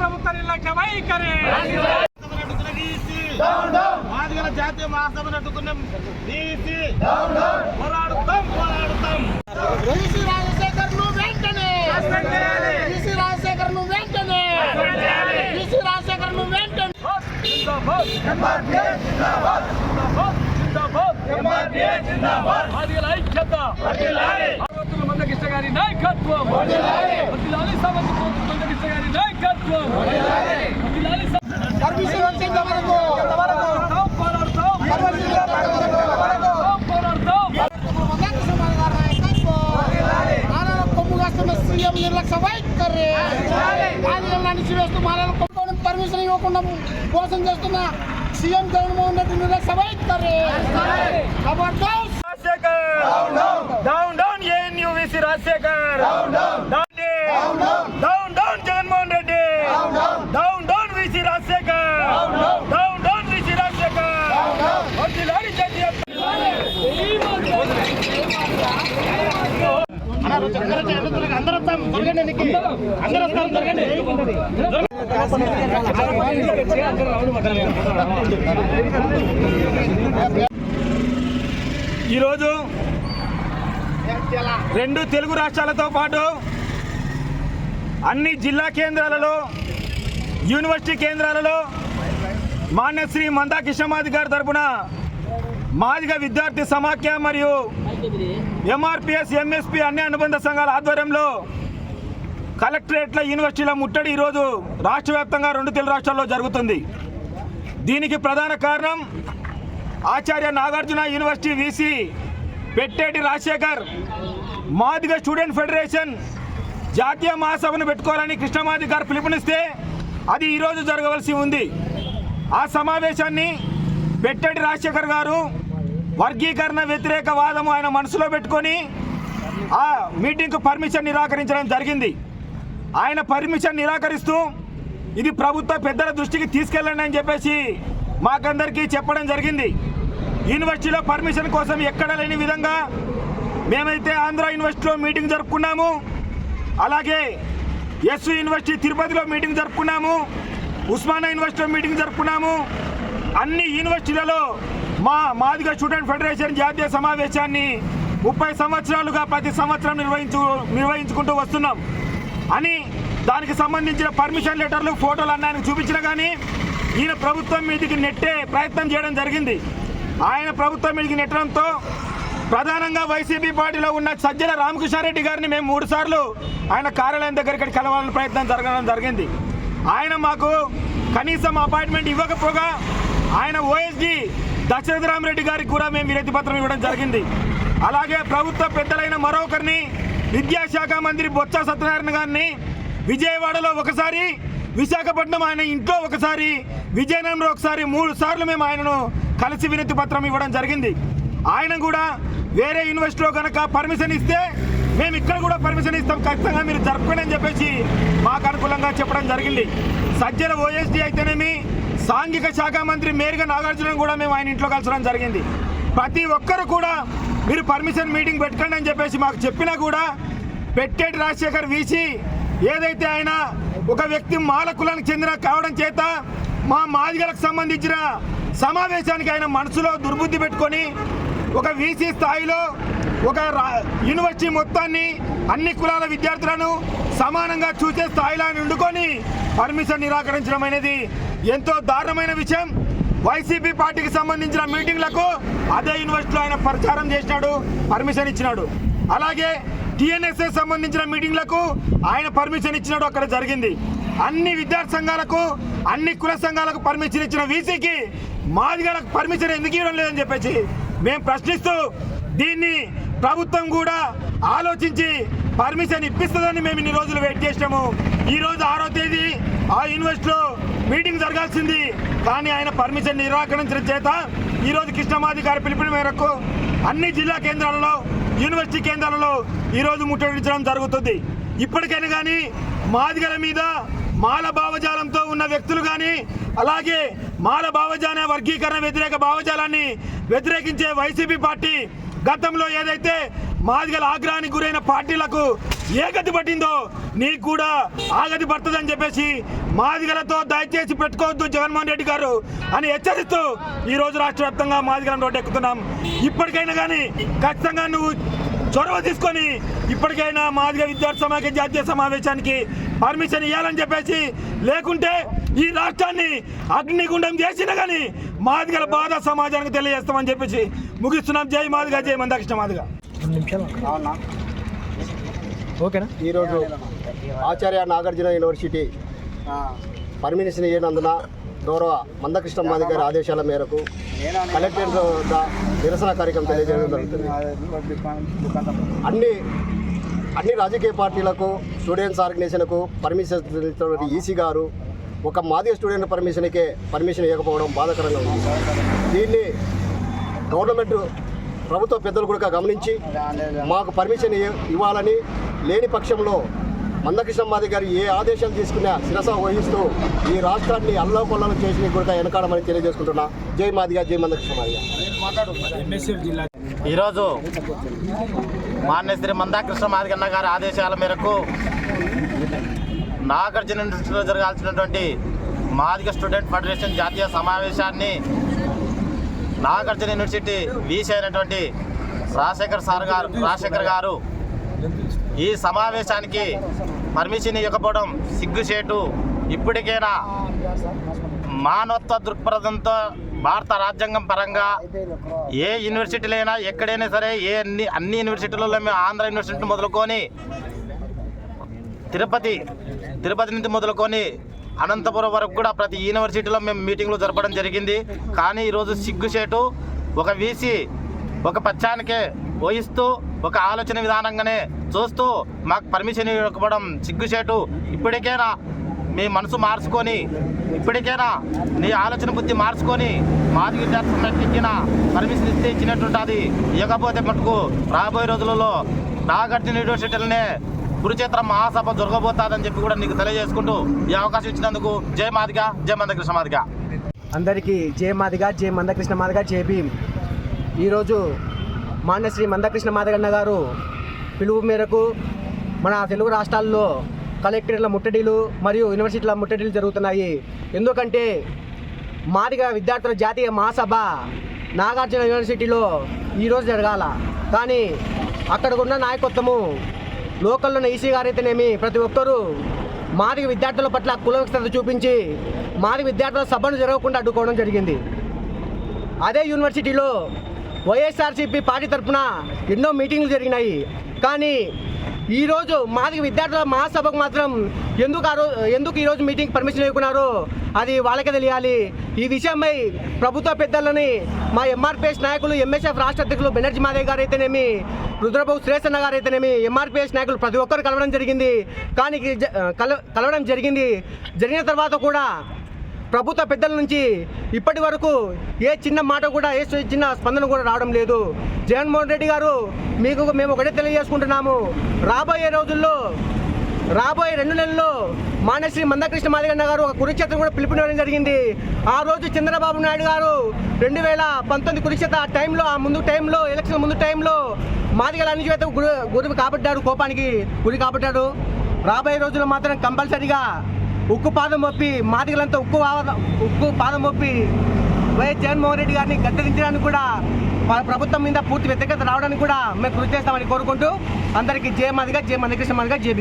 ప్రభుత్వ నిర్లక్ష్య వైఖరి మాదిగల జాతీయ మహాసభను అడ్డుకున్న. బీసీ పోరాడుతాం పోరాడుతాం. బీసీ రాజశేఖర్ను వెంటనే. బీసీ రాజశేఖర్ను వెంటనే. బీసీ రాజశేఖర్ను వెంటనే మాదిగల ఐక్యత. సామంతుల మందకృష్ణ గారి నాయకత్వం. వదిలాలి సీఎం నిర్లక్ష్య వైఖరి మాదిగలను అణిచివేస్తూ మానవ కొమ్ముని పర్మిషన్ ఇవ్వకుండా మోసం చేస్తున్న సీఎం జగన్మోహన్ రెడ్డి నిర్లక్ష్య వైఖరి ఖబర్దార్ Rajasekhar down down A N U V C Rajasekhar ఈరోజు రెండు తెలుగు రాష్ట్రాలతో పాటు అన్ని జిల్లా కేంద్రాలలో యూనివర్సిటీ కేంద్రాలలో మాన్యశ్రీ మందా కిషమాది గారి తరఫున మాదిగ విద్యార్థి సమాఖ్య మరియు ఎంఆర్పిఎస్ ఎంఎస్పి అన్ని అనుబంధ సంఘాల ఆధ్వర్యంలో కలెక్టరేట్ల యూనివర్సిటీల ముట్టడి ఈరోజు రాష్ట్ర వ్యాప్తంగా రెండు తెలుగు రాష్ట్రాల్లో జరుగుతుంది. దీనికి ప్రధాన కారణం Acharya Nagarjuna university VC Petteti Rajasekhar. Madiga student federation జాతీయ మహాసభను పెట్టుకోవాలని కృష్ణమాది గారు పిలుపునిస్తే అది ఈరోజు జరగవలసి ఉంది. ఆ సమావేశాన్ని పెట్టేటి రాజశేఖర్ గారు వర్గీకరణ వ్యతిరేక వాదము ఆయన మనసులో పెట్టుకొని ఆ మీటింగ్కు పర్మిషన్ నిరాకరించడం జరిగింది. ఆయన పర్మిషన్ నిరాకరిస్తూ ఇది ప్రభుత్వ పెద్దల దృష్టికి తీసుకెళ్ళండి అని చెప్పేసి మాకందరికీ చెప్పడం జరిగింది. యూనివర్సిటీలో పర్మిషన్ కోసం ఎక్కడ లేని విధంగా మేమైతే ఆంధ్ర యూనివర్సిటీలో మీటింగ్ జరుపుకున్నాము. అలాగే ఎస్ యూనివర్సిటీ తిరుపతిలో మీటింగ్ జరుపుకున్నాము. ఉస్మానియా యూనివర్సిటీలో మీటింగ్ జరుపుకున్నాము. అన్ని యూనివర్సిటీలలో మా మాదిగ స్టూడెంట్ ఫెడరేషన్ జాతీయ సమావేశాన్ని ముప్పై సంవత్సరాలుగా ప్రతి సంవత్సరం నిర్వహించు నిర్వహించుకుంటూ వస్తున్నాం. అని దానికి సంబంధించిన పర్మిషన్ లెటర్లు ఫోటోలు అన్న ఆయనకు చూపించినా కానీ ఈయన ప్రభుత్వం మీదకి నెట్టే ప్రయత్నం చేయడం జరిగింది. ఆయన ప్రభుత్వం మీదకి నెట్టడంతో ప్రధానంగా వైసీపీ పార్టీలో ఉన్న సజ్జల రామకృష్ణారెడ్డి గారిని మేము మూడుసార్లు ఆయన కార్యాలయం దగ్గరికి కలవాలని ప్రయత్నం జరగడం జరిగింది. ఆయన మాకు కనీసం అపాయింట్మెంట్ ఇవ్వకపోగా ఆయన ఓఎస్డి దశరథరామరెడ్డి గారికి కూడా మేము వినతి పత్రం ఇవ్వడం జరిగింది. అలాగే ప్రభుత్వ పెద్దలైన మరొకరిని విద్యాశాఖ మంత్రి బొత్స సత్యనారాయణ గారిని విజయవాడలో ఒకసారి విశాఖపట్నం ఆయన ఇంట్లో ఒకసారి విజయనగరంలో ఒకసారి మూడు సార్లు మేము ఆయనను కలిసి వినతి పత్రం ఇవ్వడం జరిగింది. ఆయన కూడా వేరే యూనివర్సిటీలో కనుక పర్మిషన్ ఇస్తే మేము ఇక్కడ కూడా పర్మిషన్ ఇస్తాం. ఖచ్చితంగా మీరు జరుపుకోండి అని చెప్పేసి మాకు అనుకూలంగా చెప్పడం జరిగింది. సజ్జల ఓఎస్డీ అయితేనేమి సాంఘిక శాఖ మంత్రి మేరుగా నాగార్జున కూడా మేము ఆయన ఇంట్లో కలసడం జరిగింది. ప్రతి ఒక్కరు కూడా మీరు పర్మిషన్ మీటింగ్ పెట్టుకోండి అని చెప్పేసి మాకు చెప్పినా కూడా పెట్టేటి రాజశేఖర్ వీసి ఏదైతే ఆయన ఒక వ్యక్తి మాల కులానికి చెందిన కావడం చేత మా మాదిగలకు సంబంధించిన సమావేశానికి ఆయన మనసులో దుర్బుద్ధి పెట్టుకొని ఒక వీసీ స్థాయిలో ఒక రా- యూనివర్సిటీ మొత్తాన్ని అన్ని కులాల విద్యార్థులను సమానంగా చూసే స్థాయిలో ఆయన ఉండుకొని పర్మిషన్ నిరాకరించడం అనేది ఎంతో దారుణమైన విషయం. వైసీపీ పార్టీకి సంబంధించిన మీటింగ్లకు అదే యూనివర్సిటీలో ఆయన ప్రచారం చేసినాడు పర్మిషన్ ఇచ్చినాడు. అలాగే టిఎన్ఎస్ఎస్ సంబంధించిన మీటింగ్లకు ఆయన పర్మిషన్ ఇచ్చినాడు అక్కడ జరిగింది. అన్ని విద్యార్థి సంఘాలకు అన్ని కుల సంఘాలకు పర్మిషన్ ఇచ్చిన వీసీకి మాదిగలకు పర్మిషన్ ఎందుకు ఇవ్వడం లేదని చెప్పేసి మేము ప్రశ్నిస్తూ దీన్ని ప్రభుత్వం కూడా ఆలోచించి పర్మిషన్ ఇప్పిస్తుందని మేము ఇన్ని రోజులు వెయిట్ చేసినాము. ఈ రోజు ఆరో తేదీ ఆ యూనివర్సిటీలో మీటింగ్ జరగాల్సింది. కానీ ఆయన పర్మిషన్ నిరాకరించడం చేత ఈ రోజు కృష్ణమాది మేరకు అన్ని జిల్లా కేంద్రాలలో యూనివర్సిటీ కేంద్రాలలో ఈ రోజు ముట్టడించడం జరుగుతుంది. ఇప్పటికైనా కానీ మాదిగల మీద మాల భావజాలంతో ఉన్న వ్యక్తులు కానీ అలాగే మాల భావజాల వర్గీకరణ వ్యతిరేక భావజాలాన్ని వ్యతిరేకించే వైసీపీ పార్టీ గతంలో ఏదైతే మాదిగల ఆగ్రహానికి గురైన పార్టీలకు ఏ గతి పట్టిందో నీకు కూడా ఆ గతి పడుతుందని చెప్పేసి మాదిగలతో దయచేసి పెట్టుకోవద్దు జగన్మోహన్ రెడ్డి గారు అని హెచ్చరిస్తూ ఈ రోజు రాష్ట్ర వ్యాప్తంగా మాదిగలను రోడ్డు ఎక్కుతున్నాం. ఇప్పటికైనా కానీ ఖచ్చితంగా నువ్వు చొరవ తీసుకొని ఇప్పటికైనా మాదిగ విద్యార్థి సమాఖ్య జాతీయ సమావేశానికి పర్మిషన్ ఇవ్వాలని చెప్పేసి లేకుంటే ఈ రాష్ట్రాన్ని అగ్నిగుండం చేసినా కానీ మాదిగల బాధ సమాజానికి తెలియజేస్తామని చెప్పేసి ముగిస్తున్నాం. జై మాదిగ జై మందాకృష్ణ మాదిగ. ఓకేనా? ఈరోజు ఆచార్య నాగార్జున యూనివర్సిటీ పర్మిషన్ ఇవ్వనందున గౌరవ మందకృష్ణ మాది గారి ఆదేశాల మేరకు కలెక్టర్ నిరసన కార్యక్రమం తెలియజేయడం జరుగుతుంది. అన్ని అన్ని రాజకీయ పార్టీలకు స్టూడెంట్స్ ఆర్గనైజేషన్కు పర్మిషన్ ఇచ్చినటువంటి ఈసీ గారు ఒక మాదిగ స్టూడెంట్ పర్మిషన్కే పర్మిషన్ ఇవ్వకపోవడం బాధాకరంగా ఉంది. దీన్ని గవర్నమెంట్ ప్రభుత్వ పెద్దలు కూడా గమనించి మాకు పర్మిషన్ ఇవ్వాలని లేని పక్షంలో మందకృష్ణ మాది గారు ఏ ఆదేశం తీసుకున్నా శిరస వహిస్తూ ఈ రాష్ట్రాన్ని అల్లకొల్లం చేసిన కూడా వెనకాడమని తెలియజేసుకుంటున్నా. జై మాదిగా జై మందకృష్ణ మాదిగా ఈరోజు మాన్య శ్రీ మందాకృష్ణ మాదిగన్న గారి ఆదేశాల మేరకు నాగార్జున యూనివర్సిటీలో జరగాల్సినటువంటి మాదిగ స్టూడెంట్ ఫెడరేషన్ జాతీయ సమావేశాన్ని నాగార్జున యూనివర్సిటీ వీసీ అయినటువంటి రాజశేఖర్ సార్ గారు రాజశేఖర్ గారు ఈ సమావేశానికి పర్మిషన్ ఇవ్వకపోవడం సిగ్గుచేటు. ఇప్పటికైనా? మానవత్వ దృక్పథంతో భారత రాజ్యాంగం పరంగా ఏ యూనివర్సిటీలైనా ఎక్కడైనా సరే ఏ అన్ని అన్ని యూనివర్సిటీలలో మేము ఆంధ్ర యూనివర్సిటీ మొదలుకొని తిరుపతి తిరుపతి నుంచి మొదలుకొని అనంతపురం వరకు కూడా ప్రతి యూనివర్సిటీలో మేము మీటింగ్లు జరపడం జరిగింది. కానీ ఈరోజు సిగ్గుచేటు. ఒక వీసీ ఒక పచ్చానికే వహిస్తూ ఒక ఆలోచన విధానంగానే చూస్తూ మాకు పర్మిషన్ ఇవ్వకపోవడం సిగ్గుచేటు. ఇప్పటికైనా మీ మనసు మార్చుకొని ఇప్పటికైనా నీ ఆలోచన బుద్ధి మార్చుకొని మాది విద్యార్థి పర్మిషన్ ఇస్తే ఇచ్చినట్టు ఇవ్వకపోతే మటుకు రాబోయే రోజులలో నాగార్జున యూనివర్సిటీలనే కురుచేత్ర మహాసభ జరగబోతాదని చెప్పి కూడా నీకు తెలియజేసుకుంటూ ఈ అవకాశం ఇచ్చినందుకు జై మాదిగా జై మందకృష్ణ మాదిగా. అందరికీ జయ మాదిగా జయ మందకృష్ణ మాదిగా జయ భీమ్. ఈరోజు మాన్యశ్రీ మందకృష్ణ మాదగన్న గారు పిలుపు మేరకు మన తెలుగు రాష్ట్రాల్లో కలెక్టరేట్ల ముట్టడిలు మరియు యూనివర్సిటీల ముట్టడిలు జరుగుతున్నాయి. ఎందుకంటే మాదిగ విద్యార్థుల జాతీయ మహాసభ నాగార్జున యూనివర్సిటీలో ఈరోజు జరగాల. కానీ అక్కడ ఉన్న నాయకత్వము లోకల్లో ఉన్న ఈసీ గారు అయితేనేమి ప్రతి ఒక్కరూ మాదిగ విద్యార్థుల పట్ల కులవిస్తత చూపించి మాదిగ విద్యార్థుల సభను జరగకుండా అడ్డుకోవడం జరిగింది. అదే యూనివర్సిటీలో వైఎస్ఆర్సీపీ పార్టీ తరఫున ఎన్నో మీటింగ్లు జరిగినాయి. కానీ ఈరోజు మాదిగ విద్యార్థుల మహాసభకు మాత్రం ఎందుకు ఆ రోజు ఎందుకు ఈరోజు మీటింగ్ పర్మిషన్ ఇవ్వకున్నారో అది వాళ్ళకే తెలియాలి. ఈ విషయమై ప్రభుత్వ పెద్దలని మా ఎంఆర్పిఎస్ నాయకులు ఎంఎస్ఎఫ్ రాష్ట్ర అధ్యక్షులు బెనర్జీ మాదే గారు అయితేనేమి రుద్రబాబు శ్రేషన్న గారు అయితేనేమి ఎంఆర్పిఎస్ నాయకులు ప్రతి ఒక్కరు కలవడం జరిగింది. కానీ జ- కల కలవడం జరిగింది. జరిగిన తర్వాత కూడా ప్రభుత్వ పెద్దల నుంచి ఇప్పటి వరకు ఏ చిన్న మాట కూడా ఏ చిన్న స్పందన కూడా రావడం లేదు. జగన్మోహన్ రెడ్డి గారు మీకు మేము ఒకటే తెలియజేసుకుంటున్నాము. రాబోయే రోజుల్లో రాబోయే రెండు నెలల్లో మానశ్రీ మందకృష్ణ మాదిగన్న గారు ఒక కురుక్షేత్రం కూడా పిలుపునివ్వడం జరిగింది. ఆ రోజు చంద్రబాబు నాయుడు గారు రెండు వేల పంతొమ్మిది కురుక్షేత్ర ఆ టైంలో ఆ ముందు టైంలో ఎలక్షన్ ముందు టైంలో మాదిగల అణిచివేత గురి గురి కాబట్టాడు కోపానికి గురి కాబట్టాడు రాబోయే రోజుల్లో మాత్రం కంపల్సరీగా ఉక్కు పాదం మొప్పి మాదిగలంతా ఉక్కు ఉక్కు పాదం మొప్పి వైఎస్ జగన్మోహన్ రెడ్డి గారిని గద్దరించడానికి కూడా ప్రభుత్వం మీద పూర్తి వ్యతిరేకత రావడానికి కూడా మేము కృషి చేస్తామని కోరుకుంటూ అందరికీ జయమాదిగా మాదిగా జయ మందకృష్ణ మాదిగా జయ